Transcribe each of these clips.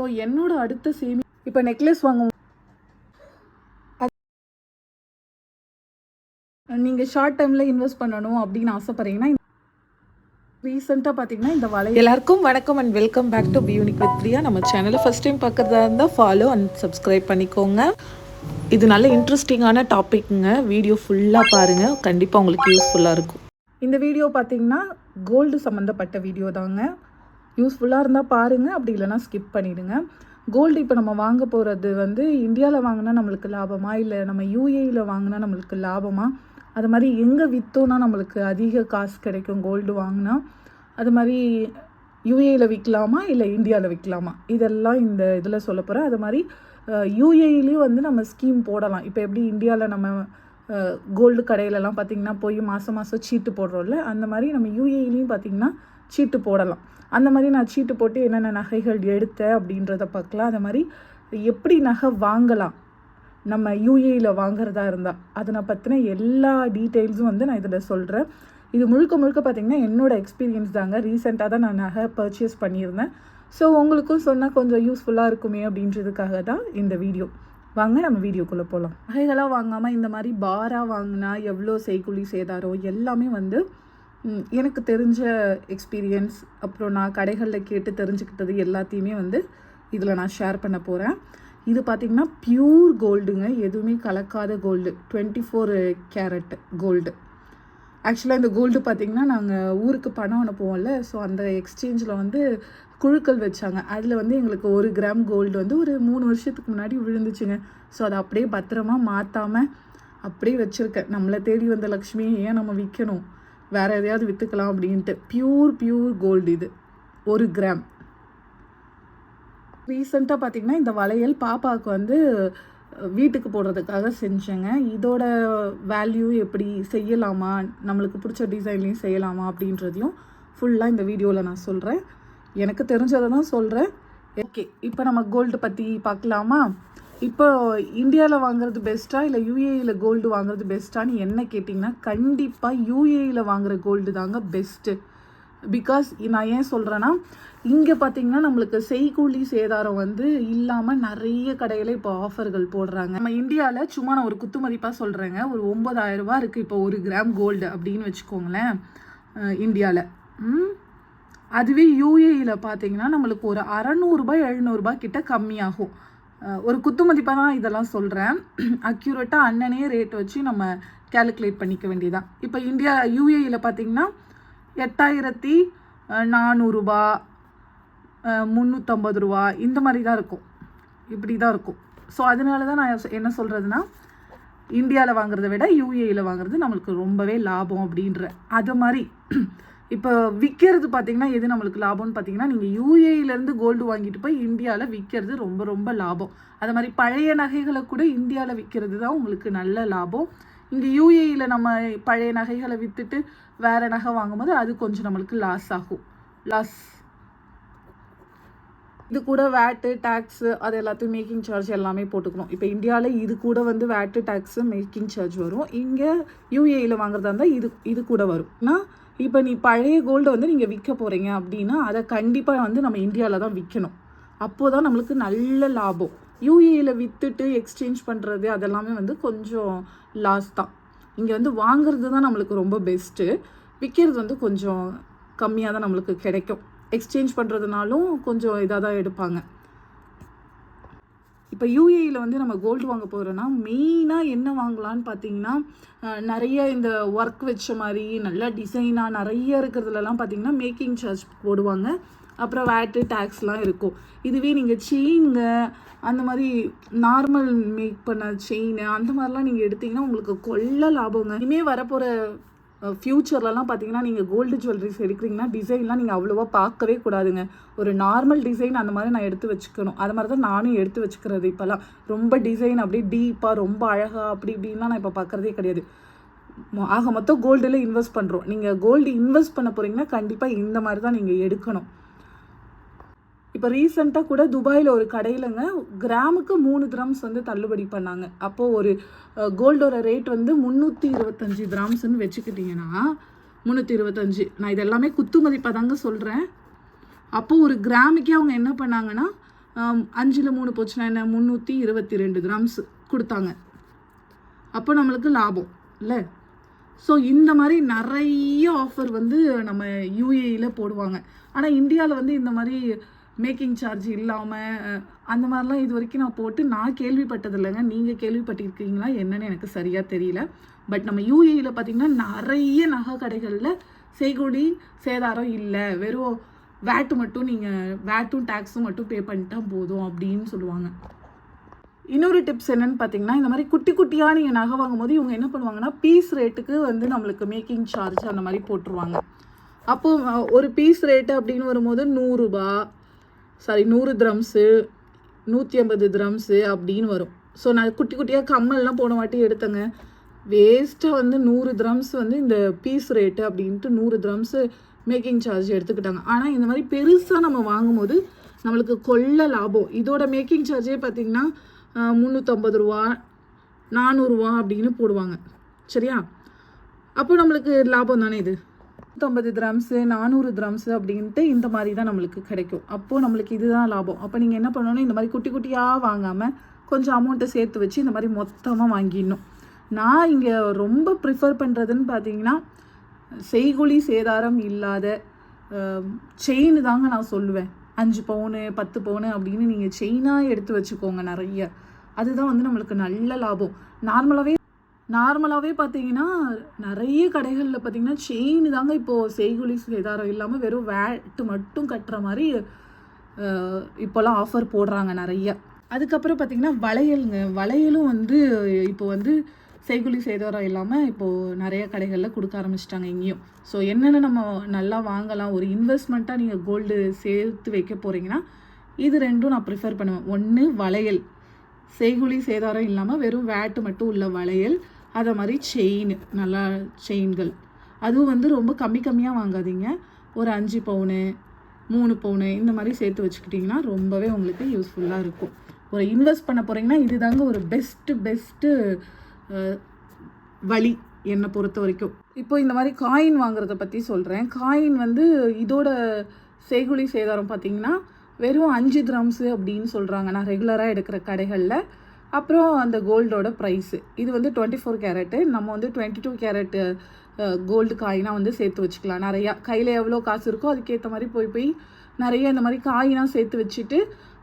So என்னோட அடுத்த சேமி இப்போ நெக்லஸ் வாங்க நீங்கள் ஷார்ட் டைமில் இன்வெஸ்ட் பண்ணணும் அப்படின்னு ஆசைப்பட்றீங்கன்னா ரீசெண்டாக பார்த்தீங்கன்னா இந்த வலை எல்லாருக்கும் வணக்கம் அண்ட் வெல்கம் பேக் டு பியூனிக் வித் பிரியா நம்ம சேனலை ஃபஸ்ட் டைம் பார்க்குறதா இருந்தால் ஃபாலோ அண்ட் சப்ஸ்கிரைப் பண்ணிக்கோங்க. இது நல்ல இன்ட்ரெஸ்டிங்கான டாபிக்ங்க வீடியோ ஃபுல்லாக பாருங்கள் கண்டிப்பாக உங்களுக்கு யூஸ்ஃபுல்லாக இருக்கும். இந்த வீடியோ பார்த்தீங்கன்னா கோல்டு சம்மந்தப்பட்ட வீடியோ தாங்க. யூஸ்ஃபுல்லாக இருந்தால் பாருங்கள் அப்படி இல்லைன்னா ஸ்கிப் பண்ணிவிடுங்க கோல்டு இப்போ நம்ம வாங்க போகிறது வந்து இந்தியாவில் வாங்கினா நம்மளுக்கு லாபமா? இல்லை நம்ம யூஏயில் வாங்கினா நம்மளுக்கு லாபமா? அது மாதிரி எங்கே விற்றோன்னா நம்மளுக்கு அதிக காசு கிடைக்கும் கோல்டு வாங்கினா? அது மாதிரி யூஏயில் விற்கலாமா இல்லை இந்தியாவில் விற்கலாமா இதெல்லாம் இந்த இதில் சொல்ல போகிறேன் அது மாதிரி யூஏயிலையும் வந்து நம்ம ஸ்கீம் போடலாம். இப்போ எப்படி இந்தியாவில் நம்ம கோல்டு கடையிலலாம் பார்த்திங்கன்னா போய் மாதம் மாதம் சீட்டு போடுறோம்ல? அந்த மாதிரி நம்ம யூஏயிலையும் பார்த்திங்கன்னா சீட்டு போடலாம். அந்த மாதிரி நான் சீட்டு போட்டு என்னென்ன நகைகள் எடுத்தேன் அப்படின்றத பார்க்கலாம். அந்த மாதிரி எப்படி நகை வாங்கலாம்? நம்ம யூஏயில் வாங்குறதா இருந்தால் அதனை பற்றின எல்லா டீட்டெயில்ஸும் வந்து நான் இதில் சொல்கிறேன் இது முழுக்க முழுக்க பார்த்திங்கன்னா என்னோட எக்ஸ்பீரியன்ஸ் தாங்க. ரீசெண்டாக தான் நான் நகை பர்ச்சேஸ் பண்ணியிருந்தேன். ஸோ உங்களுக்கும் சொன்னால் கொஞ்சம் யூஸ்ஃபுல்லாக இருக்குமே அப்படின்றதுக்காக தான் இந்த வீடியோ வாங்க நம்ம வீடியோக்குள்ளே போகலாம் நகைகளாக வாங்காமல் இந்த மாதிரி பாராக வாங்கினா எவ்வளோ செய்குழி சேதாரம்? எல்லாமே வந்து எனக்கு தெரிஞ்ச எக்ஸ்பீரியன்ஸ் அப்புறம் நான் கடைகளில் கேட்டு தெரிஞ்சுக்கிட்டது எல்லாத்தையுமே வந்து இதில் நான் ஷேர் பண்ண போகிறேன் இது பார்த்திங்கன்னா பியூர் கோல்டுங்க எதுவுமே கலக்காத gold twenty four carat gold ஆக்சுவலாக இந்த கோல்டு பார்த்திங்கன்னா நாங்கள் ஊருக்கு பணம் அனுப்புவோம்ல ஸோ அந்த எக்ஸ்சேஞ்சில் வந்து குழுக்கள் வச்சாங்க. அதில் வந்து எங்களுக்கு ஒரு கிராம் கோல்டு வந்து ஒரு மூணு வருஷத்துக்கு முன்னாடி விழுந்துச்சுங்க. ஸோ அதை அப்படியே பத்திரமா மாற்றாமல் அப்படியே வச்சுருக்கேன். நம்மளை தேடி வந்த லக்ஷ்மியை ஏன் நம்ம விற்கணும் வேறு எதையாவது விற்றுக்கலாம் அப்படின்ட்டு. பியூர் பியூர் கோல்டு இது. ஒரு கிராம் ரீசெண்டாக பார்த்தீங்கன்னா இந்த வளையல் பாப்பாவுக்கு வந்து வீட்டுக்கு போடுறதுக்காக செஞ்சேங்க. இதோட வேல்யூ எப்படி செய்யலாமா? நம்மளுக்கு பிடிச்ச டிசைன்லேயும் செய்யலாமா அப்படின்றதையும் ஃபுல்லாக இந்த வீடியோவில் நான் சொல்கிறேன் எனக்கு தெரிஞ்சதை தான் சொல்கிறேன் ஓகே இப்போ நம்ம கோல்டு பற்றி பார்க்கலாமா? இப்போ இந்தியாவில் வாங்குறது பெஸ்ட்டாக இல்லை யூஏயில் கோல்டு வாங்குறது பெஸ்ட்டான்னு என்ன கேட்டிங்கன்னா கண்டிப்பாக யூஏயில் வாங்குற கோல்டு தாங்க பெஸ்ட்டு பிகாஸ் நான் ஏன் சொல்கிறேன்னா இங்கே பார்த்தீங்கன்னா நம்மளுக்கு செய்கூலி சேதாரம் வந்து இல்லாமல் நிறைய கடையில் இப்போ ஆஃபர்கள் போடுறாங்க. நம்ம இந்தியாவில் சும்மா நான் ஒரு குத்து மதிப்பாக சொல்கிறேங்க ஒரு ஒம்பதாயிரரூபா இருக்குது இப்போ ஒரு கிராம் கோல்டு அப்படின்னு வச்சுக்கோங்களேன் இந்தியாவில் அதுவே யூஏயில் பார்த்தீங்கன்னா நம்மளுக்கு ஒரு அறநூறுபா எழுநூறுபா கிட்ட கம்மியாகும். ஒரு குத்து மதிப்பாக தான் இதெல்லாம் சொல்கிறேன் அக்யூரேட்டாக அண்ணனே ரேட் வச்சு நம்ம கேல்குலேட் பண்ணிக்க வேண்டியதான் இப்போ இந்தியா யூஏயில் பார்த்தீங்கன்னா எட்டாயிரத்தி நானூறுரூபா நானூறுபா முந்நூற்றம்பது ரூபா இந்த மாதிரி தான் இருக்கும். இப்படி தான் இருக்கும். ஸோ அதனால தான் நான் என்ன சொல்கிறதுனா இந்தியாவில் வாங்குறத விட யூஏயில் வாங்குறது நம்மளுக்கு ரொம்பவே லாபம் அப்படின்ற அது மாதிரி. இப்போ விற்கிறது பார்த்தீங்கன்னா எது நம்மளுக்கு லாபம்னு பார்த்தீங்கன்னா நீங்கள் யூஏயிலேருந்து கோல்டு வாங்கிட்டு போய் இந்தியாவில் விற்கிறது ரொம்ப ரொம்ப லாபம். அது மாதிரி பழைய நகைகளை கூட இந்தியாவில் விற்கிறது தான் உங்களுக்கு நல்ல லாபம். இங்கே யூஏயில் நம்ம பழைய நகைகளை விற்றுட்டு வேறு நகை வாங்கும்போது அது கொஞ்சம் நம்மளுக்கு லாஸ் ஆகும். லாஸ் இது கூட வேட்டு டேக்ஸு அது எல்லாத்தையும் மேக்கிங் சார்ஜ் எல்லாமே போட்டுக்கணும். இப்போ இந்தியாவில் இது கூட வந்து வேட்டு டேக்ஸு மேக்கிங் சார்ஜ் வரும். இங்கே யூஏயில் வாங்குறதா இருந்தால் இது இது கூட வரும். ஆனால் இப்போ நீ பழைய கோல்டை வந்து நீங்கள் விற்க போகிறீங்க அப்படின்னா அதை கண்டிப்பாக வந்து நம்ம இந்தியாவில் தான் விற்கணும் அப்போது தான் நம்மளுக்கு நல்ல லாபம். யூஏயில் விற்றுட்டு எக்ஸ்சேஞ்ச் பண்ணுறது அதெல்லாமே வந்து கொஞ்சம் லாஸ் தான். இங்கே வந்து வாங்குறது தான் நம்மளுக்கு ரொம்ப பெஸ்ட்டு விற்கிறது வந்து கொஞ்சம் கம்மியாக தான் நம்மளுக்கு கிடைக்கும். எக்ஸ்சேஞ்ச் பண்ணுறதுனாலும் கொஞ்சம் இதாக தான் எடுப்பாங்க. இப்போ யூஏயில் வந்து நம்ம கோல்டு வாங்க போகிறோன்னா மெயினாக என்ன வாங்கலாம்னு பார்த்தீங்கன்னா நிறைய இந்த ஒர்க் வச்ச மாதிரி நல்லா டிசைனாக நிறைய இருக்கிறதுலலாம் பார்த்தீங்கன்னா மேக்கிங் சார்ஜ் போடுவாங்க. அப்புறம் வேட்டு டேக்ஸ்லாம் இருக்கும். இதுவே நீங்கள் செயினுங்க அந்த மாதிரி நார்மல் மேக் பண்ண செயின் அந்த மாதிரிலாம் நீங்கள் எடுத்தீங்கன்னா உங்களுக்கு கொள்ள லாபங்க. இனிமேல் வரப்போகிற ஃப்யூச்சர்லலாம் பார்த்தீங்கன்னா நீங்கள் கோல்டு ஜுவல்லரிஸ் எடுக்கிறீங்கன்னா டிசைன்லாம் நீங்கள் அவ்வளோவா பார்க்கவே கூடாதுங்க. ஒரு நார்மல் டிசைன் அந்த மாதிரி நான் எடுத்து வச்சுக்கணும். அது மாதிரி தான் நானும் எடுத்து வச்சுக்கிறது இப்போல்லாம். ரொம்ப டிசைன் அப்படியே டீப்பாக ரொம்ப அழகாக அப்படி இப்படின்லாம் நான் இப்போ பார்க்குறதே கிடையாது. மொ- ஆக மொத்தம் கோல்டில் இன்வெஸ்ட் பண்ணுறோம் நீங்கள் கோல்டு இன்வெஸ்ட் பண்ண போகிறீங்கன்னா கண்டிப்பாக இந்த மாதிரி தான் நீங்கள் எடுக்கணும். இப்போ ரீசெண்டாக கூட துபாயில் ஒரு கடையிலங்க கிராமுக்கு மூணு கிராம்ஸ் வந்து தள்ளுபடி பண்ணாங்க. அப்போது ஒரு கோல்டோட ரேட் வந்து முந்நூற்றி இருபத்தஞ்சி கிராம்ஸ்னு வச்சுக்கிட்டிங்கன்னா முந்நூற்றி இருபத்தஞ்சி. நான் இது எல்லாமே குத்து மதிப்பாக தாங்க சொல்கிறேன் அப்போது ஒரு கிராமுக்கே அவங்க என்ன பண்ணாங்கன்னா அஞ்சில் மூணு போச்சுன்னா என்ன? முந்நூற்றி இருபத்தி ரெண்டு கிராம்ஸ் கொடுத்தாங்க. அப்போ நம்மளுக்கு லாபம் இல்லை? ஸோ இந்த மாதிரி நிறைய ஆஃபர் வந்து நம்ம யூஏயில் போடுவாங்க. ஆனால் இந்தியாவில் வந்து இந்த மாதிரி மேக்கிங் சார்ஜ் இல்லாமல் அந்த மாதிரிலாம் இது வரைக்கும் நான் போட்டு நான் கேள்விப்பட்டது இல்லைங்க நீங்கள் கேள்விப்பட்டிருக்கீங்களா என்னன்னு எனக்கு சரியாக தெரியல. பட் நம்ம யூஏயில் பார்த்தீங்கன்னா நிறைய நகை கடைகளில் செய்கூலி சேதாரம் இல்லை. வெறும் வேட்டு மட்டும் நீங்கள் வேட்டும் டேக்ஸும் மட்டும் பே பண்ணிட்டா போதும் அப்படின்னு சொல்லுவாங்க. இன்னொரு டிப்ஸ் என்னென்னு பார்த்தீங்கன்னா இந்த மாதிரி குட்டி குட்டியாக நீங்கள் நகை வாங்கும்போது இவங்க என்ன பண்ணுவாங்கன்னா பீஸ் ரேட்டுக்கு வந்து நம்மளுக்கு மேக்கிங் சார்ஜ் அந்த மாதிரி போட்டுருவாங்க. அப்போது ஒரு பீஸ் ரேட்டு அப்படின்னு வரும்போது நூறுரூபா சாரி நூறு த்ரம்ஸு நூற்றி ஐம்பது த்ரம்ஸு அப்படின்னு வரும். ஸோ நான் குட்டி குட்டியாக கம்மல்லாம் போன வாட்டி எடுத்தேங்க. வேஸ்ட்டாக வந்து நூறு த்ரம்ஸ் வந்து இந்த பீஸ் ரேட்டு அப்படின்ட்டு நூறு த்ரம்ஸு மேக்கிங் சார்ஜ் எடுத்துக்கிட்டாங்க. ஆனால் இந்த மாதிரி பெருசாக நம்ம வாங்கும்போது நம்மளுக்கு கொள்ள லாபம். இதோட மேக்கிங் சார்ஜே பார்த்திங்கன்னா முந்நூற்றம்பது ரூபா நானூறுரூவா அப்படின்னு போடுவாங்க. சரியா? அப்போ நம்மளுக்கு லாபம் தானே இது? நூற்றம்பது கிராம்ஸு நானூறு கிராம்ஸு அப்படின்ட்டு இந்த மாதிரி தான் நம்மளுக்கு கிடைக்கும். அப்போது நம்மளுக்கு இதுதான் லாபம். அப்போ நீங்கள் என்ன பண்ணணும்? இந்த மாதிரி குட்டி குட்டியாக வாங்காமல் கொஞ்சம் அமௌண்ட்டை சேர்த்து வச்சு இந்த மாதிரி மொத்தமாக வாங்கிடணும். நான் இங்கே ரொம்ப ப்ரிஃபர் பண்ணுறதுன்னு பார்த்தீங்கன்னா செய்குழி சேதாரம் இல்லாத செயின் தாங்க நான் சொல்லுவேன். அஞ்சு பவுனு பத்து பவுனு அப்படின்னு நீங்கள் செயினாக எடுத்து வச்சுக்கோங்க நிறைய. அதுதான் வந்து நம்மளுக்கு நல்ல லாபம். நார்மலாகவே நார்மலாகவே பார்த்தீங்கன்னா நிறைய கடைகளில் பார்த்தீங்கன்னா செயின் தாங்க இப்போது செய்குலி சேதாரம் இல்லாமல் வெறும் வேட்டு மட்டும் கட்டுற மாதிரி இப்போல்லாம் ஆஃபர் போடுறாங்க நிறைய. அதுக்கப்புறம் பார்த்தீங்கன்னா வளையலுங்க. வளையலும் வந்து இப்போ வந்து செய்குலி சேதாரம் இல்லாமல் இப்போது நிறைய கடைகளில் கொடுக்க ஆரம்பிச்சிட்டாங்க இங்கேயும். ஸோ என்னென்ன நம்ம நல்லா வாங்கலாம்? ஒரு இன்வெஸ்ட்மெண்ட்டாக நீங்கள் கோல்டு சேர்த்து வைக்க போகிறீங்கன்னா இது ரெண்டும் நான் ப்ரிஃபர் பண்ணுவேன். ஒன்று வளையல். செய்குலி சேதாரம் இல்லாமல் வெறும் வேட்டு மட்டும் உள்ள வளையல். அதை மாதிரி செயின் நல்லா செயின்கள் அதுவும் வந்து ரொம்ப கம்மி கம்மியாக வாங்காதீங்க. ஒரு அஞ்சு பவுனு மூணு பவுனு இந்த மாதிரி சேர்த்து வச்சுக்கிட்டிங்கன்னா ரொம்பவே உங்களுக்கு யூஸ்ஃபுல்லாக இருக்கும். ஒரு இன்வெஸ்ட் பண்ண போகிறீங்கன்னா இதுதாங்க ஒரு பெஸ்ட்டு பெஸ்ட்டு வழி என்னை பொறுத்த வரைக்கும். இப்போ இந்த மாதிரி காயின் வாங்குறத பற்றி சொல்கிறேன் காயின் வந்து இதோட செய்குலி சேதாரம் பார்த்தீங்கன்னா வெறும் அஞ்சு கிராம்ஸு அப்படின்னு சொல்கிறாங்க நான் ரெகுலராக எடுக்கிற கடைகளில் அப்புறம் அந்த கோல்டோட ப்ரைஸு இது வந்து டுவெண்ட்டி ஃபோர் கேரட்டு நம்ம வந்து டுவெண்ட்டி டூ கேரட்டு கோல்டு காயினாக வந்து சேர்த்து வச்சுக்கலாம். நிறையா கையில் எவ்வளோ காசு இருக்கோ அதுக்கேற்ற மாதிரி போய் போய் நிறைய இந்த மாதிரி காயினாக சேர்த்து வச்சுட்டு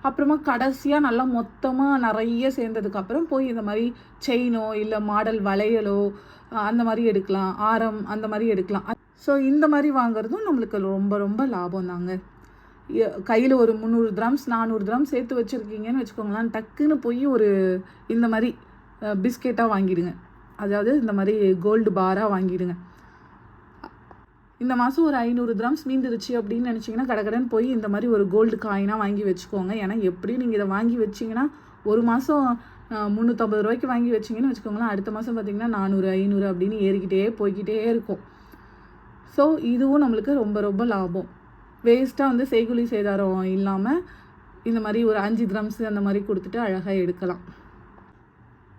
அப்புறமா கடைசியாக நல்லா மொத்தமாக நிறைய சேர்ந்ததுக்கப்புறம் போய் இந்த மாதிரி செயினோ இல்லை மாடல் வளையலோ அந்த மாதிரி எடுக்கலாம். ஆரம் அந்த மாதிரி எடுக்கலாம். ஸோ இந்த மாதிரி வாங்குறதும் நம்மளுக்கு ரொம்ப ரொம்ப லாபம் தாங்க. கையில் ஒரு முந்நூறு கிராம்ஸ் நானூறு கிராம் சேர்த்து வச்சுருக்கீங்கன்னு வச்சுக்கோங்களேன். டக்குன்னு போய் ஒரு இந்த மாதிரி பிஸ்கெட்டாக வாங்கிடுங்க. அதாவது இந்த மாதிரி கோல்டு பாராக வாங்கிடுங்க. இந்த மாதம் ஒரு ஐநூறு கிராம்ஸ் மீந்துருச்சு அப்படின்னு நினச்சிங்கன்னா கடகடன் போய் இந்த மாதிரி ஒரு கோல்டு காயினாக வாங்கி வச்சுக்கோங்க. ஏன்னா எப்படியும் நீங்கள் இதை வாங்கி வச்சிங்கன்னா ஒரு மாதம் முந்நூற்றம்பது ரூபாய்க்கு வாங்கி வச்சிங்கன்னு வச்சுக்கோங்களேன் அடுத்த மாதம் பார்த்தீங்கன்னா நானூறு ஐநூறு அப்படின்னு ஏறிக்கிட்டே போய்க்கிட்டே இருக்கும். ஸோ இதுவும் நம்மளுக்கு ரொம்ப ரொம்ப லாபம். வேஸ்ட்டாக வந்து செய்குலி சேதாரம் இல்லாமல் இந்த மாதிரி ஒரு அஞ்சு ட்ரம்ஸு அந்த மாதிரி கொடுத்துட்டு அழகாக எடுக்கலாம்.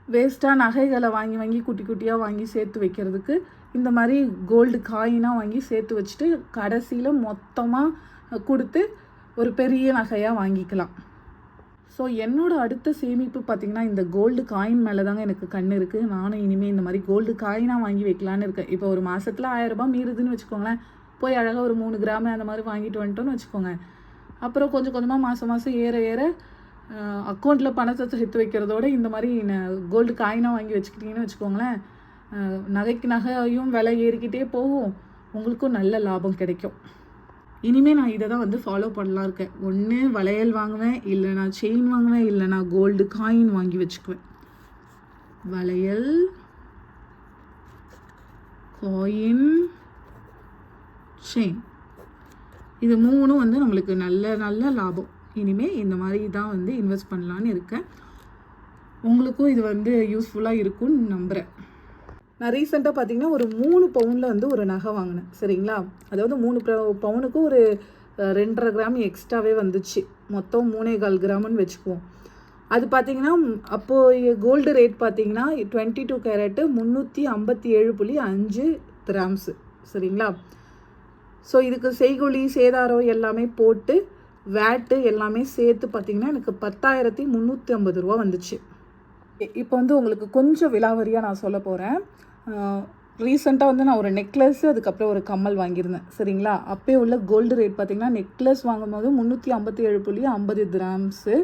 வேஸ்ட்டாக நகைகளை வாங்கி வாங்கி குட்டி குட்டியாக வாங்கி சேர்த்து வைக்கிறதுக்கு இந்த மாதிரி கோல்டு காயினாக வாங்கி சேர்த்து வச்சுட்டு கடைசியில் மொத்தமாக கொடுத்து ஒரு பெரிய நகையாக வாங்கிக்கலாம். ஸோ என்னோட அடுத்த சேமிப்பு பார்த்திங்கன்னா இந்த கோல்டு காயின் மேலே தாங்க எனக்கு கண் இருக்குது நானும் இனிமேல் இந்த மாதிரி கோல்டு காயினாக வாங்கி வைக்கலான்னு இருக்கேன். இப்போ ஒரு மாதத்தில் ஆயிரரூபா மீறுதுன்னு வச்சுக்கோங்களேன். போய் அழகாக ஒரு மூணு கிராம் அந்த மாதிரி வாங்கிட்டு வந்துட்டோன்னு வச்சுக்கோங்க. அப்புறம் கொஞ்சம் கொஞ்சமாக மாதம் மாதம் ஏற ஏற அக்கௌண்ட்டில் பணத்தை சேர்த்து வைக்கிறதோட இந்த மாதிரி கோல்டு காயினாக வாங்கி வச்சுக்கிட்டிங்கன்னு வச்சுக்கோங்களேன். நகைக்கு நகையும் விலை ஏறிக்கிட்டே போகும். உங்களுக்கும் நல்ல லாபம் கிடைக்கும். இனிமேல் நான் இதை தான் வந்து ஃபாலோ பண்ணலாம் இருக்கேன். ஒன்று வளையல் வாங்குவேன் இல்லை நான் செயின் வாங்குவேன் இல்லை நான் கோல்டு காயின் வாங்கி வச்சுக்குவேன். வளையல் காயின் செயின் இது மூணும் வந்து நம்மளுக்கு நல்ல நல்ல லாபம். இனிமேல் இந்த மாதிரி தான் வந்து இன்வெஸ்ட் பண்ணலான்னு இருக்கேன். உங்களுக்கும் இது வந்து யூஸ்ஃபுல்லாக இருக்கும்னு நம்புகிறேன் நான் ரீசெண்டாக பார்த்தீங்கன்னா ஒரு மூணு பவுனில் வந்து ஒரு நகை வாங்கினேன். சரிங்களா? அதாவது மூணு பவுனுக்கு ஒரு ரெண்டரை கிராம் எக்ஸ்ட்ராவே வந்துச்சு. மொத்தம் மூணே கால் கிராம்னு வச்சுக்குவோம். அது பார்த்தீங்கன்னா அப்போது கோல்டு ரேட் பார்த்தீங்கன்னா டுவெண்ட்டி டூ கேரட்டு முந்நூற்றி ஐம்பத்தி ஏழு புள்ளி அஞ்சு கிராம்ஸு சரிங்களா? ஸோ இதுக்கு செய்கொழி சேதாரம் எல்லாமே போட்டு வேட்டு எல்லாமே சேர்த்து பார்த்தீங்கன்னா எனக்கு பத்தாயிரத்தி முந்நூற்றி ஐம்பது ரூபா வந்துச்சு. இப்போ வந்து உங்களுக்கு கொஞ்சம் விலாவரியாக நான் சொல்ல போகிறேன் ரீசெண்டாக வந்து நான் ஒரு நெக்லஸ் அதுக்கப்புறம் ஒரு கம்மல் வாங்கியிருந்தேன். சரிங்களா? அப்போயே உள்ள கோல்டு ரேட் பார்த்தீங்கன்னா நெக்லஸ் வாங்கும்போது முந்நூற்றி ஐம்பத்தி ஏழு புள்ளி ஐம்பது கிராம்ஸு.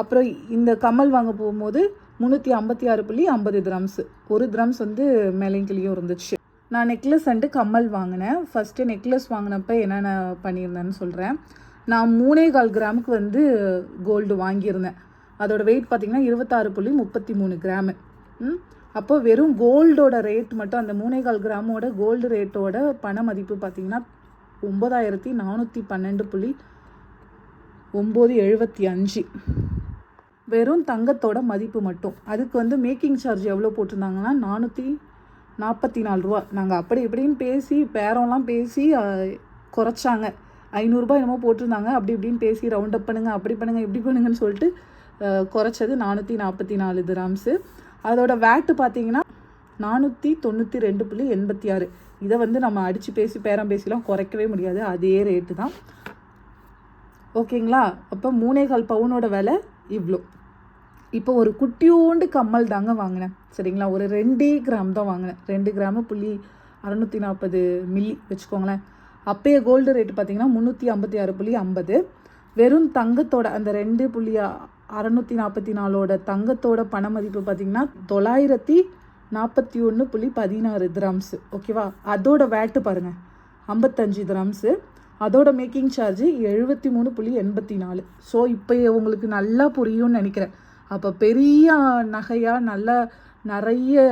அப்புறம் இந்த கம்மல் வாங்க போகும்போது முந்நூற்றி ஐம்பத்தி ஆறு புள்ளி ஐம்பது கிராம்ஸு. ஒரு கிராம்ஸ் வந்து மேலேங்கிலையும் இருந்துச்சு. நான் நெக்லஸ் அண்டு கம்மல் வாங்கினேன். ஃபஸ்ட்டு நெக்லஸ் வாங்கினப்ப என்னென்ன பண்ணியிருந்தேன்னு சொல்கிறேன் நான் மூணே கால் கிராமுக்கு வந்து கோல்டு வாங்கியிருந்தேன். அதோடய வெயிட் பார்த்தீங்கன்னா இருபத்தாறு புள்ளி முப்பத்தி மூணு கிராமு அப்போ வெறும் கோல்டோட ரேட் மட்டும் அந்த மூணே கால் கிராமோட கோல்டு ரேட்டோட பண மதிப்பு பார்த்தீங்கன்னா ஒம்பதாயிரத்தி நானூற்றி பன்னெண்டு புள்ளி ஒம்பது எழுபத்தி அஞ்சு. வெறும் தங்கத்தோட மதிப்பு மட்டும். அதுக்கு வந்து மேக்கிங் சார்ஜ் எவ்வளோ போட்டிருந்தாங்கன்னா நானூற்றி நாற்பத்தி நாலு ரூபா. நாங்கள் அப்படி இப்படின்னு பேசி பேரம்லாம் பேசி குறைச்சாங்க. ஐநூறுரூபா என்னமோ போட்டிருந்தாங்க. அப்படி இப்படின்னு பேசி ரவுண்ட் அப் பண்ணுங்கள் அப்படி பண்ணுங்கள் இப்படி பண்ணுங்கன்னு சொல்லிட்டு குறைச்சது நானூற்றி நாற்பத்தி நாலு கிராம்ஸு அதோட வேட்டு பார்த்தீங்கன்னா நானூற்றி தொண்ணூற்றி ரெண்டு புள்ளி எண்பத்தி ஆறு. இதை வந்து நம்ம அடித்து பேசி பேரம் பேசிலாம் குறைக்கவே முடியாது. அதே ரேட்டு தான். ஓகேங்களா அப்போ மூணே கால் பவுனோட விலை இவ்வளோ இப்போ ஒரு குட்டியோண்டு கம்மல் தாங்க வாங்கினேன். சரிங்களா? ஒரு ரெண்டே கிராம் தான் வாங்கினேன். ரெண்டு கிராமு புள்ளி அறநூற்றி நாற்பது மில்லி வச்சுக்கோங்களேன். அப்பயே கோல்டு ரேட்டு பார்த்தீங்கன்னா முந்நூற்றி ஐம்பத்தி ஆறு புள்ளி ஐம்பது. வெறும் தங்கத்தோட அந்த ரெண்டு புள்ளி அறநூற்றி நாற்பத்தி நாலோட தங்கத்தோட பண மதிப்பு பார்த்தீங்கன்னா தொள்ளாயிரத்தி நாற்பத்தி ஒன்று புள்ளி பதினாறு கிராம்ஸு ஓகேவா? அதோட வேட்டு பாருங்கள் ஐம்பத்தஞ்சு கிராம்ஸு அதோட மேக்கிங் சார்ஜ் எழுபத்தி மூணு புள்ளி எண்பத்தி நாலு ஸோ இப்போ உங்களுக்கு நல்லா புரியும்னு நினைக்கிறேன். அப்போ பெரிய நகையாக நல்லா நிறைய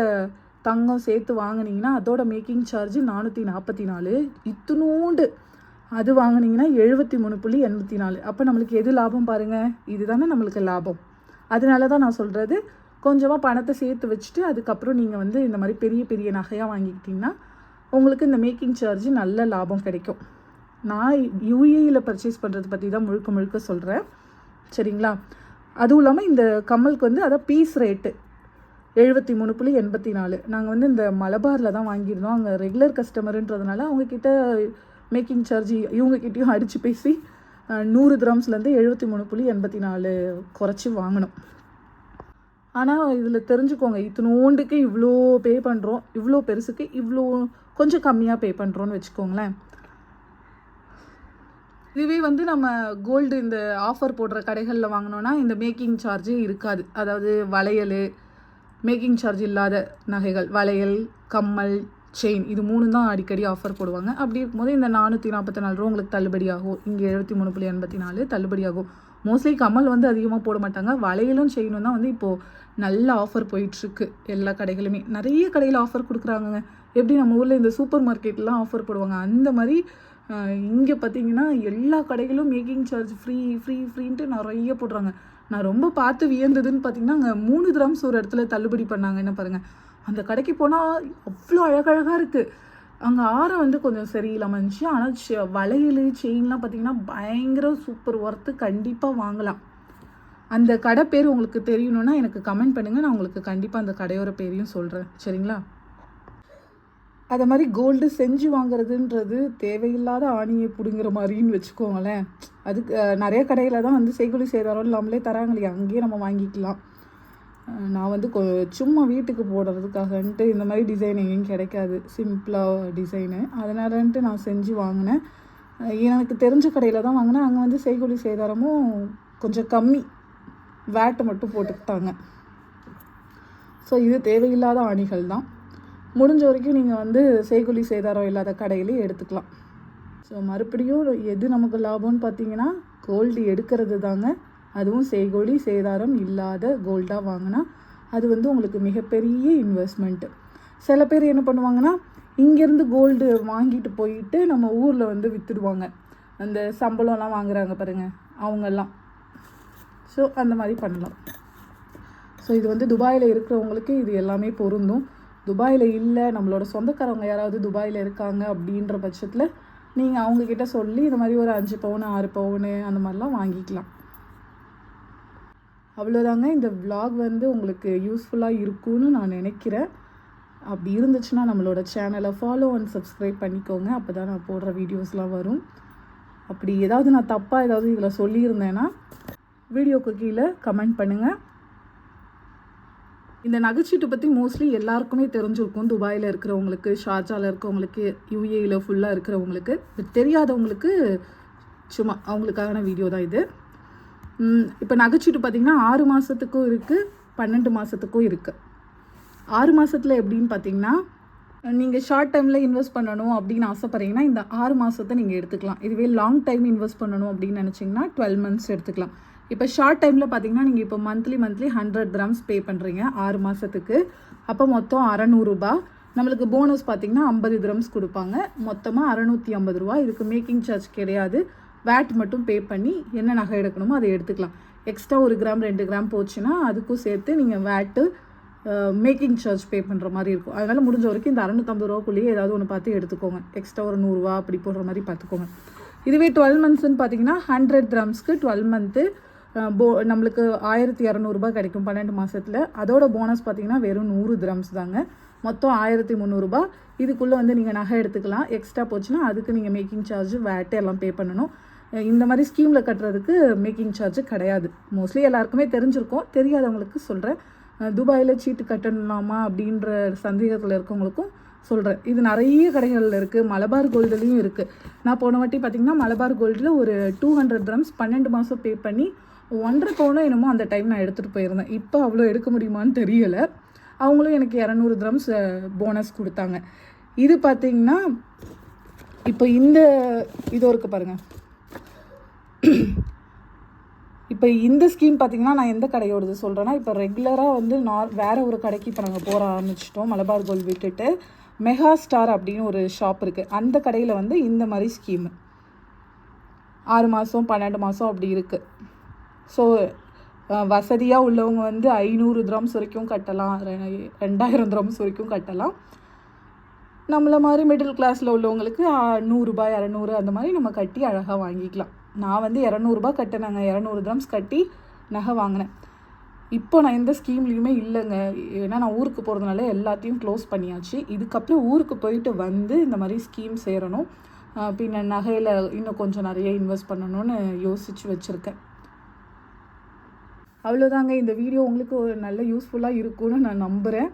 தங்கம் சேர்த்து வாங்கினீங்கன்னா அதோட மேக்கிங் சார்ஜ் நானூற்றி நாற்பத்தி நாலு. இத்தினூண்டு. அது வாங்குனீங்கன்னா எழுபத்தி மூணு புள்ளி எண்பத்தி நாலு. அப்போ நம்மளுக்கு எது லாபம் பாருங்கள் இதுதானே நம்மளுக்கு லாபம். அதனால தான் நான் சொல்கிறது கொஞ்சமாக பணத்தை சேர்த்து வச்சுட்டு அதுக்கப்புறம் நீங்கள் வந்து இந்த மாதிரி பெரிய பெரிய நகையாக வாங்கிக்கிட்டிங்கன்னா உங்களுக்கு இந்த மேக்கிங் சார்ஜ் நல்ல லாபம் கிடைக்கும். நான் யூஏயில் பர்ச்சேஸ் பண்ணுறது பற்றி தான் முழுக்க முழுக்க சொல்கிறேன் சரிங்களா? அதுவும் இல்லாமல் இந்த கம்மலுக்கு வந்து அதான் பீஸ் ரேட்டு எழுபத்தி மூணு புள்ளி எண்பத்தி நாலு. நாங்கள் வந்து இந்த மலபாரில் தான் வாங்கியிருந்தோம். அங்கே ரெகுலர் கஸ்டமருன்றதுனால அவங்கக்கிட்ட மேக்கிங் சார்ஜ் இவங்கக்கிட்டேயும் அடித்து பேசி நூறு கிராம்ஸ்லேருந்து எழுபத்தி மூணு புள்ளி எண்பத்தி நாலு குறைச்சி வாங்கினோம். ஆனால் இதில் தெரிஞ்சுக்கோங்க இத்தினோண்டுக்கு இவ்வளோ பே பண்ணுறோம் இவ்வளோ பெருசுக்கு இவ்வளோ கொஞ்சம் கம்மியாக பே பண்ணுறோன்னு வச்சுக்கோங்களேன். இதுவே வந்து நம்ம கோல்டு இந்த ஆஃபர் போடுற கடைகளில் வாங்கினோன்னா இந்த மேக்கிங் சார்ஜே இருக்காது. அதாவது வளையல் மேக்கிங் சார்ஜ் இல்லாத நகைகள் வளையல் கம்மல் செயின் இது மூணு தான் அடிக்கடி ஆஃபர் போடுவாங்க. அப்படி இருக்கும்போது இந்த நானூற்றி நாற்பத்தி நாலு ரூபா உங்களுக்கு தள்ளுபடி ஆகும். இங்கே எழுபத்தி மூணு புள்ளி எண்பத்தி நாலு தள்ளுபடி ஆகும். மோஸ்ட்லி கமல் வந்து அதிகமாக போட மாட்டாங்க. வளையலும் செயினும் தான் வந்து இப்போது நல்ல ஆஃபர் போயிட்டுருக்கு எல்லா கடைகளுமே. நிறைய கடையில் ஆஃபர் கொடுக்குறாங்கங்க. எப்படி நம்ம ஊரில் இந்த சூப்பர் மார்க்கெட்லாம் ஆஃபர் போடுவாங்க? அந்த மாதிரி இங்கே பார்த்தீங்கன்னா எல்லா கடைகளும் மேக்கிங் சார்ஜ் ஃப்ரீ ஃப்ரீ ஃப்ரீன்ட்டு நிறைய போடுறாங்க. நான் ரொம்ப பார்த்து வியந்ததுன்னு பார்த்தீங்கன்னா அங்கே மூணு கிராம்ஸ் ஒரு இடத்துல தள்ளுபடி பண்ணாங்க. என்ன பாருங்கள் அந்த கடைக்கு போனால் அவ்வளோ அழகழகாக இருக்குது அங்கே ஆரம் வந்து கொஞ்சம் சரியில்லாமல் இருந்துச்சு. ஆனால் செ- வளையல் செயின்லாம் பார்த்தீங்கன்னா பயங்கர சூப்பர் ஒர்த்து கண்டிப்பாக வாங்கலாம். அந்த கடை பேர் உங்களுக்கு தெரியணுன்னா எனக்கு கமெண்ட் பண்ணுங்கள் நான் உங்களுக்கு கண்டிப்பாக அந்த கடையோட பேரையும் சொல்கிறேன் சரிங்களா? அதை மாதிரி கோல்டு செஞ்சு வாங்குறதுன்றது தேவையில்லாத ஆணியை பிடுங்குற மாதிரின்னு வச்சுக்கோங்களேன். அதுக்கு நிறைய கடையில் தான் வந்து செய்குலி சேதாரம் இல்லாமலே தராங்க இல்லையா? அங்கேயே நம்ம வாங்கிக்கலாம். நான் வந்து கொ சும்மா வீட்டுக்கு போடுறதுக்காகன்ட்டு இந்த மாதிரி டிசைன் எங்கேயும் கிடைக்காது. சிம்பிளாக டிசைனு அதனாலன்ட்டு நான் செஞ்சு வாங்கினேன். எனக்கு தெரிஞ்ச கடையில் தான் வாங்கினேன். அங்கே வந்து செய்குலி சேதாரமும் கொஞ்சம் கம்மி. வேட்டை மட்டும் போட்டுக்கிட்டாங்க. ஸோ இது தேவையில்லாத ஆணிகள் தான் முடிஞ்ச வரைக்கும் நீங்கள் வந்து செய்குலி சேதாரம் இல்லாத கடையிலேயே எடுத்துக்கலாம். ஸோ மறுபடியும் எது நமக்கு லாபம்னு பார்த்தீங்கன்னா கோல்டு எடுக்கிறது தாங்க. அதுவும் செய்கொலி சேதாரம் இல்லாத கோல்டாக வாங்கினா அது வந்து உங்களுக்கு மிகப்பெரிய இன்வெஸ்ட்மெண்ட்டு சில பேர் என்ன பண்ணுவாங்கன்னா இங்கேருந்து கோல்டு வாங்கிட்டு போயிட்டு நம்ம ஊரில் வந்து விற்றுடுவாங்க அந்த சம்பளம்லாம் வாங்குறாங்க பாருங்கள் அவங்கெல்லாம். ஸோ அந்த மாதிரி பண்ணலாம். ஸோ இது வந்து துபாயில் இருக்கிறவங்களுக்கு இது எல்லாமே பொருந்தும். துபாயில் இல்லை நம்மளோட சொந்தக்காரவங்க யாராவது துபாயில் இருக்காங்க அப்படின்ற பட்சத்தில் நீங்கள் அவங்கக்கிட்ட சொல்லி இந்த மாதிரி ஒரு அஞ்சு பவுன் ஆறு பவுனு அந்த மாதிரிலாம் வாங்கிக்கலாம். அவ்வளோதாங்க இந்த விலாக் வந்து உங்களுக்கு யூஸ்ஃபுல்லாக இருக்கும்னு நான் நினைக்கிறேன். அப்படி இருந்துச்சுன்னா நம்மளோட சேனலை ஃபாலோ அண்ட் சப்ஸ்கிரைப் பண்ணிக்கோங்க. அப்போ தான் நான் போடுற வீடியோஸ்லாம் வரும். அப்படி ஏதாவது நான் தப்பாக ஏதாவது இதில் சொல்லியிருந்தேன்னா வீடியோக்கு கீழே கமெண்ட் பண்ணுங்கள் இந்த நகைச்சீட்டு பற்றி மோஸ்ட்லி எல்லாருக்குமே தெரிஞ்சிருக்கும். துபாயில் இருக்கிறவங்களுக்கு ஷார்ஜாவில் இருக்கிறவங்களுக்கு யூஏயில் ஃபுல்லாக இருக்கிறவங்களுக்கு. இது தெரியாதவங்களுக்கு சும்மா அவங்களுக்கான வீடியோ தான் இது. இப்போ நகைச்சீட்டு பார்த்திங்கன்னா ஆறு மாதத்துக்கும் இருக்குது பன்னெண்டு மாதத்துக்கும் இருக்குது ஆறு மாதத்தில் எப்படின்னு பார்த்தீங்கன்னா நீங்கள் ஷார்ட் டைமில் இன்வெஸ்ட் பண்ணணும் அப்படின்னு ஆசைப்பட்றீங்கன்னா இந்த ஆறு மாதத்தை நீங்கள் எடுத்துக்கலாம். இதுவே லாங் டைம் இன்வெஸ்ட் பண்ணணும் அப்படின்னு நினச்சிங்கன்னா டுவெல் மந்த்ஸ் எடுத்துக்கலாம். இப்போ ஷார்ட் டைமில் பார்த்தீங்கன்னா நீங்கள் இப்போ monthly monthly hundred grams pay பண்ணுறீங்க ஆறு மாதத்துக்கு அப்போ மொத்தம் அறநூறுபா நம்மளுக்கு போனஸ் பார்த்தீங்கன்னா ஐம்பது கிராம்ஸ் கொடுப்பாங்க. மொத்தமாக அறநூற்றி ஐம்பது ரூபா. இதுக்கு மேக்கிங் சார்ஜ் கிடையாது. வேட் மட்டும் பே பண்ணி என்ன நகை எடுக்கணுமோ அதை எடுத்துக்கலாம். எக்ஸ்ட்ரா ஒரு கிராம் ரெண்டு கிராம் போச்சுன்னா அதுக்கும் சேர்த்து நீங்கள் வேட்டு மேக்கிங் சார்ஜ் பே பண்ணுற மாதிரி இருக்கும். அதனால் முடிஞ்ச வரைக்கும் இந்த அறநூற்றம்பது ரூபாக்குள்ளேயே ஏதாவது ஒன்று பார்த்து எடுத்துக்கோங்க. எக்ஸ்ட்ரா ஒரு நூறுரூவா அப்படி போடுற மாதிரி பார்த்துக்கோங்க. இதுவே டுவெல் மந்த்ஸ்ன்னு பார்த்தீங்கன்னா ஹண்ட்ரட் கிராம்ஸ்க்கு டுவெல் மந்த்து போ நம்மளுக்கு ஆயிரத்தி இரநூறுபா கிடைக்கும் பன்னெண்டு மாதத்தில் அதோட போனஸ் பார்த்தீங்கன்னா வெறும் நூறு கிராம்ஸ் தாங்க. மொத்தம் ஆயிரத்தி முந்நூறுரூபா இதுக்குள்ளே வந்து நீங்கள் நகை எடுத்துக்கலாம். எக்ஸ்ட்ரா போச்சுன்னா அதுக்கு நீங்கள் மேக்கிங் சார்ஜ் வேட்டு எல்லாம் பே பண்ணணும். இந்த மாதிரி ஸ்கீமில் கட்டுறதுக்கு மேக்கிங் சார்ஜ் கிடையாது. மோஸ்ட்லி எல்லாருக்குமே தெரிஞ்சிருக்கும். தெரியாதவங்களுக்கு சொல்கிறேன் துபாயில் சீட்டு கட்டணுமா அப்படின்ற சந்தேகத்தில் இருக்கவங்களுக்கும் சொல்கிறேன் இது நிறைய கடைகளில் இருக்குது மலபார் கோல்டுலேயும் இருக்குது நான் போன வாட்டி பார்த்திங்கன்னா மலபார் கோல்டில் ஒரு டூ ஹண்ட்ரட் ட்ரம்ஸ் பன்னெண்டு மாதம் பே பண்ணி ஒன்றரை பவுனோ என்னமோ அந்த டைம் நான் எடுத்துகிட்டு போயிருந்தேன். இப்போ அவ்வளோ எடுக்க முடியுமான்னு தெரியலை. அவங்களும் எனக்கு இரநூறு கிராம்ஸ் போனஸ் கொடுத்தாங்க. இது பார்த்தீங்கன்னா இப்போ இந்த இதோ இருக்கு பாருங்கள் இப்போ இந்த ஸ்கீம் பார்த்தீங்கன்னா நான் எந்த கடையோடது சொல்கிறேன்னா இப்போ ரெகுலராக வந்து நார் வேறு ஒரு கடைக்கு இப்போ நாங்கள் போக ஆரம்பிச்சிட்டோம். மலபார் கோல் விட்டுட்டு மெகா ஸ்டார் அப்படின்னு ஒரு ஷாப் இருக்குது அந்த கடையில் வந்து இந்த மாதிரி ஸ்கீமு ஆறு மாதம் பன்னெண்டு மாதம் அப்படி இருக்குது ஸோ வசதியாக உள்ளவங்க வந்து ஐநூறு கிராம்ஸ் வரைக்கும் கட்டலாம். ரெ- ரெண்டாயிரம் கிராம்ஸ் வரைக்கும் கட்டலாம். நம்மளை மாதிரி மிடில் கிளாஸில் உள்ளவங்களுக்கு ஆ, நூறுரூபா இரநூறு அந்த மாதிரி நம்ம கட்டி அழகாக வாங்கிக்கலாம். நான் வந்து இரநூறுபா கட்டினேங்க. இரநூறு த்ராம்ஸ் கட்டி நகை வாங்கினேன். இப்போ நான் எந்த ஸ்கீம்லேயுமே இல்லைங்க. ஏன்னா நான் ஊருக்கு போகிறதுனால எல்லாத்தையும் க்ளோஸ் பண்ணியாச்சு. இதுக்கப்புறம் ஊருக்கு போயிட்டு வந்து இந்த மாதிரி ஸ்கீம் சேரணும். பின்ன நகையில் இன்னும் கொஞ்சம் நிறைய இன்வெஸ்ட் பண்ணணும்னு யோசித்து வச்சுருக்கேன். அவ்வளோதாங்க இந்த வீடியோ உங்களுக்கு ஒரு நல்ல யூஸ்ஃபுல்லாக இருக்கும்னு நான் நம்புகிறேன்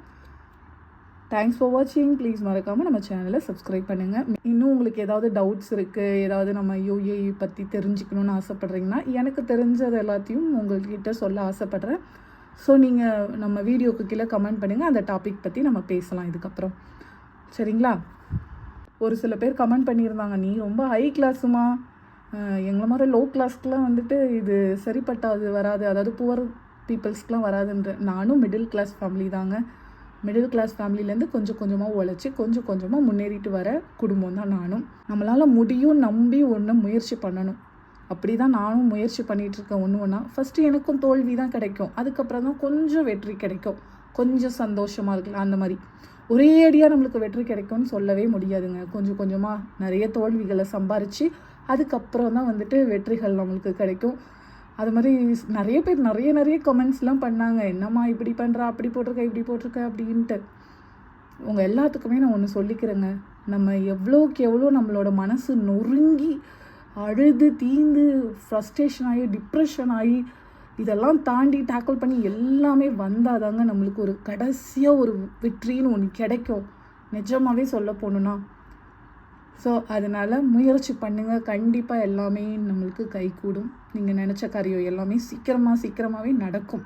தேங்க்ஸ் ஃபார் வாட்சிங் ப்ளீஸ் மறக்காமல் நம்ம சேனலை சப்ஸ்கிரைப் பண்ணுங்கள் இன்னும் உங்களுக்கு ஏதாவது டவுட்ஸ் இருக்குது ஏதாவது நம்ம யூஏஇ பற்றி தெரிஞ்சுக்கணுன்னு ஆசைப்பட்றீங்கன்னா எனக்கு தெரிஞ்சது எல்லாத்தையும் உங்கள்கிட்ட சொல்ல ஆசைப்பட்றேன். ஸோ நீங்கள் நம்ம வீடியோக்கு கீழே கமெண்ட் பண்ணுங்கள் அந்த டாபிக் பற்றி நம்ம பேசலாம் இதுக்கப்புறம். சரிங்களா? ஒரு சில பேர் கமெண்ட் பண்ணியிருந்தாங்க நீ ரொம்ப ஹை கிளாஸுமா எங்களை மாதிரி லோ கிளாஸ்க்குலாம் வந்துட்டு இது சரிப்பட்டாது வராது. அதாவது புவர் பீப்புள்ஸ்க்கெலாம் வராதுன்ற நானும் மிடில் கிளாஸ் ஃபேமிலி தாங்க. மிடில் கிளாஸ் ஃபேமிலிலேருந்து கொஞ்சம் கொஞ்சமாக உழைச்சி கொஞ்சம் கொஞ்சமாக முன்னேறிட்டு வர குடும்பம் தான் நானும். நம்மளால் முடியும் நம்பி ஒன்று முயற்சி பண்ணணும். அப்படி தான் நானும் முயற்சி பண்ணிகிட்டு இருக்கேன் ஒன்று ஒன்றா ஃபஸ்ட்டு எனக்கும் தோல்வி தான் கிடைக்கும். அதுக்கப்புறம் தான் கொஞ்சம் வெற்றி கிடைக்கும். கொஞ்சம் சந்தோஷமாக இருக்கலாம். அந்த மாதிரி. ஒரே அடியாக நம்மளுக்கு வெற்றி கிடைக்கும்னு சொல்லவே முடியாதுங்க. கொஞ்சம் கொஞ்சமாக நிறைய தோல்விகளை சம்பாரித்து அதுக்கப்புறம் தான் வந்துட்டு வெற்றிகள் நம்மளுக்கு கிடைக்கும். அது மாதிரி நிறைய பேர் நிறைய நிறைய கமெண்ட்ஸ்லாம் பண்ணாங்க. என்னம்மா இப்படி பண்ணுறா அப்படி போட்டிருக்க இப்படி போட்டிருக்க அப்படின்ட்டு. உங்கள் எல்லாத்துக்குமே நான் ஒன்று சொல்லிக்கிறேங்க. நம்ம எவ்வளோக்கு எவ்வளோ நம்மளோட மனசு நொறுங்கி அழுது தீந்து ஃப்ரஸ்ட்ரேஷன் ஆகி டிப்ரெஷன் ஆகி இதெல்லாம் தாண்டி டேக்கிள் பண்ணி எல்லாமே வந்தால் தாங்க நம்மளுக்கு ஒரு கடைசியாக ஒரு வெற்றின்னு ஒன்று கிடைக்கும். நிஜமாகவே சொல்ல போகணுன்னா ஸோ அதனால் முயற்சி பண்ணுங்கள் கண்டிப்பாக எல்லாமே நம்மளுக்கு கைகூடும். நீங்கள் நினச்ச காரியம் எல்லாமே சீக்கிரமாக சீக்கிரமாகவே நடக்கும்.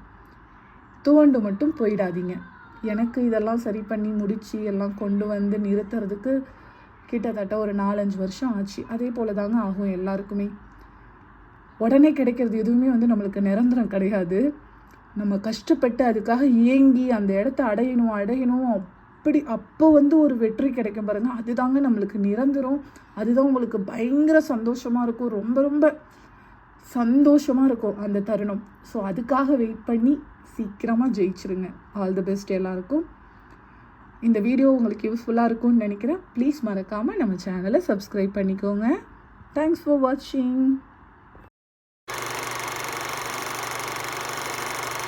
துவண்டு மட்டும் போயிடாதீங்க. எனக்கு இதெல்லாம் சரி பண்ணி முடித்து எல்லாம் கொண்டு வந்து நிறுத்துறதுக்கு கிட்டத்தட்ட ஒரு நாலஞ்சு வருஷம் ஆச்சு. அதே போல தாங்க ஆகும் எல்லாருக்குமே. உடனே கிடைக்கிறது எதுவுமே வந்து நம்மளுக்கு நிரந்தரம் கிடையாது. நம்ம கஷ்டப்பட்டு அதுக்காக இயங்கி அந்த இடத்த அடையணும் அடையணும் அப்படி அப்போ வந்து ஒரு வெற்றி கிடைக்கும் பாருங்கள் அதுதாங்க நம்மளுக்கு நிரந்தரம். அதுதான் உங்களுக்கு பயங்கர சந்தோஷமாக இருக்கும். ரொம்ப ரொம்ப சந்தோஷமாக இருக்கும் அந்த தருணம். ஸோ அதுக்காக வெயிட் பண்ணி சீக்கிரமாக ஜெயிச்சிருங்க. ஆல் தி பெஸ்ட் எல்லாருக்கும். இந்த வீடியோ உங்களுக்கு யூஸ்ஃபுல்லாக இருக்கும்னு நினைக்கிறேன். ப்ளீஸ் மறக்காமல் நம்ம சேனலை சப்ஸ்கிரைப் பண்ணிக்கோங்க. தேங்க்ஸ் ஃபார் வாட்சிங்